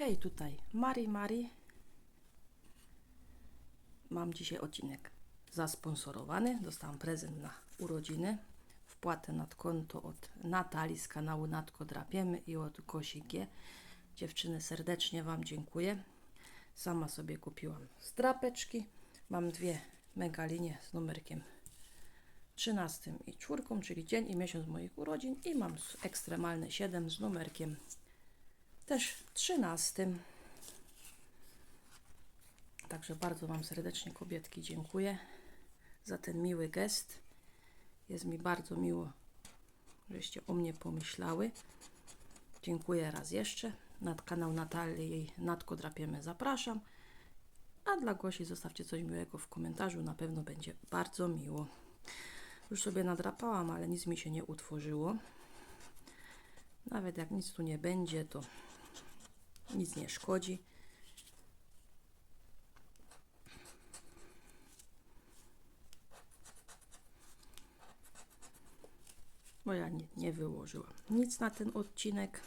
Hej, tutaj Mari Mari. Mam dzisiaj odcinek zasponsorowany. Dostałam prezent na urodziny. Wpłatę nad konto od Natalii z kanału Natko Drapiemy i od Gosi G. Dziewczyny, serdecznie Wam dziękuję. Sama sobie kupiłam strapeczki. Mam dwie megalinie z numerkiem 13 i czwórką, czyli dzień i miesiąc moich urodzin i mam ekstremalne 7 z numerkiem też 13. Także bardzo Wam serdecznie kobietki dziękuję za ten miły gest. Jest mi bardzo miło, żeście o mnie pomyślały. Dziękuję raz jeszcze. Na kanał Natalii jej Natko Drapiemy zapraszam. A dla Gosi zostawcie coś miłego w komentarzu. Na pewno będzie bardzo miło. Już sobie nadrapałam, ale nic mi się nie utworzyło. Nawet jak nic tu nie będzie, to nic nie szkodzi. Bo ja nie, nie wyłożyłam nic na ten odcinek.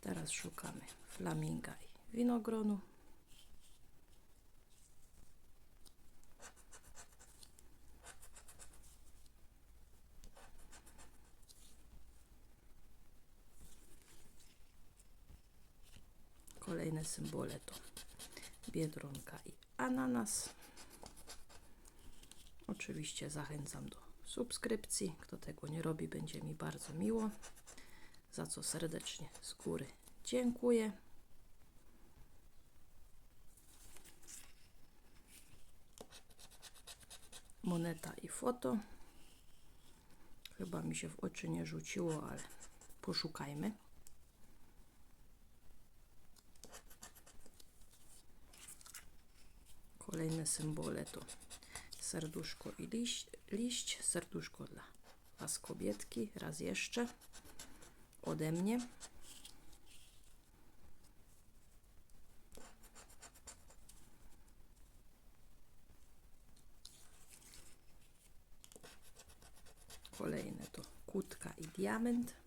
Teraz szukamy flaminga i winogronu. Kolejne symbole to biedronka i ananas. Oczywiście zachęcam do subskrypcji. Kto tego nie robi, będzie mi bardzo miło. Za co serdecznie z góry dziękuję. Moneta i foto. Chyba mi się w oczy nie rzuciło, ale poszukajmy. Kolejne symbole to serduszko i liść, liść serduszko dla Was kobietki, raz jeszcze ode mnie. Kolejne to kutka i diament.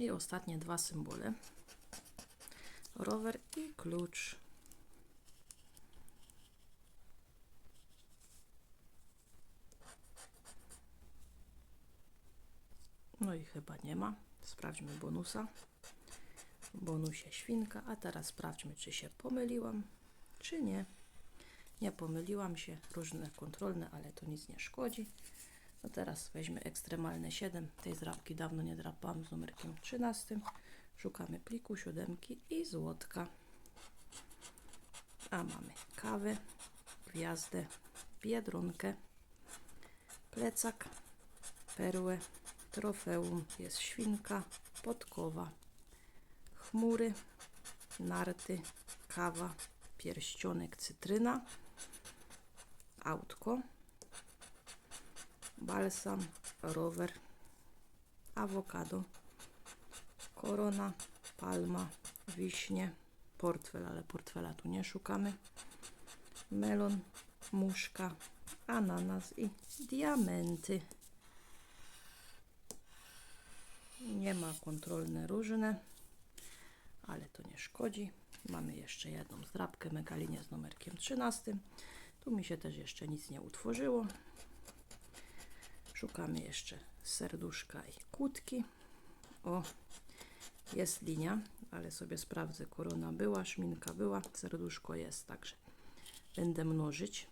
I ostatnie dwa symbole. Rower i klucz. No i chyba nie ma. Sprawdźmy bonusa. Bonusie świnka, a teraz sprawdźmy, czy się pomyliłam, czy nie. Nie pomyliłam się, różne kontrolne, ale to nic nie szkodzi. No teraz weźmy ekstremalne 7. Tej zrabki dawno nie drapałam z numerkiem 13. Szukamy pliku, siódemki i złotka. A mamy kawę, gwiazdę, biedronkę, plecak, perłę, trofeum, jest świnka, podkowa, chmury, narty, kawa, pierścionek, cytryna, autko, balsam, rower, awokado, korona, palma, wiśnie, portfel, ale portfela tu nie szukamy, melon, muszka, ananas i diamenty. Nie ma kontrolne różne, ale to nie szkodzi. Mamy jeszcze jedną zdrabkę megalinie z numerkiem 13. Tu mi się też jeszcze nic nie utworzyło. Szukamy jeszcze serduszka i kłódki. O, jest linia, ale sobie sprawdzę. Korona była, szminka była, serduszko jest, także będę mnożyć.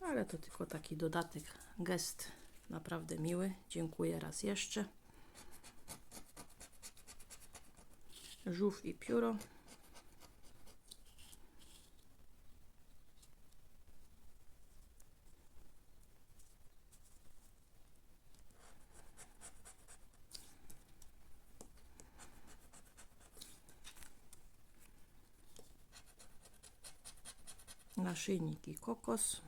Ale to tylko taki dodatek, gest naprawdę miły. Dziękuję raz jeszcze. Жув и пюро. нашийники кокос.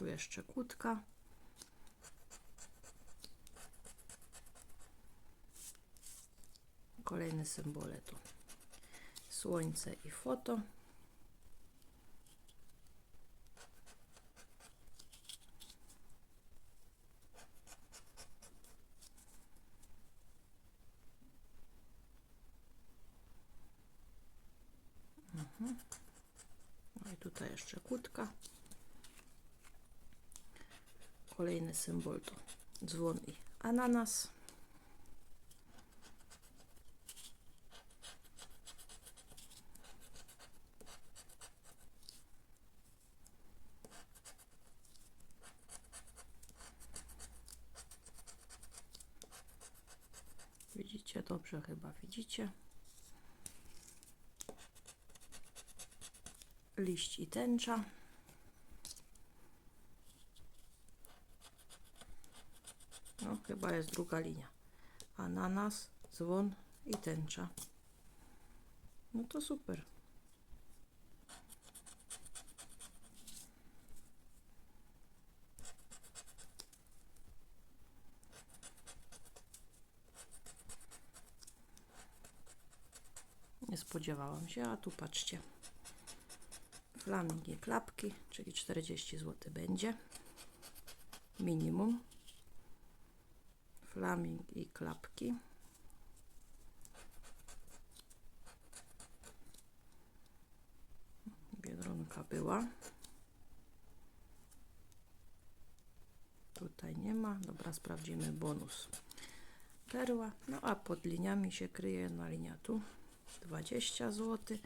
Tu jeszcze kłódka. Kolejne symbole tu. Słońce i foto. No i tutaj jeszcze kłódka. Kolejny symbol to dzwon i ananas. Widzicie dobrze chyba widzicie. liść i tęcza. No, chyba jest druga linia. Ananas, dzwon i tęcza. No to super. Nie spodziewałam się, a tu patrzcie flaming i klapki, czyli 40 zł będzie minimum flaming i klapki. Biedronka była. Tutaj nie ma. Dobra sprawdzimy bonus. Perła. No a pod liniami się kryje jedna linia tu. 20 zł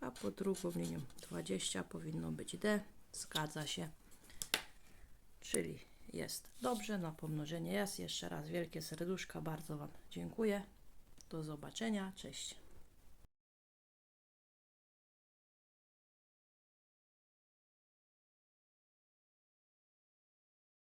a pod drugą linią 20 powinno być D. Zgadza się. Czyli jest dobrze, na pomnożenie jest. Jeszcze raz wielkie serduszka, bardzo Wam dziękuję. Do zobaczenia, cześć.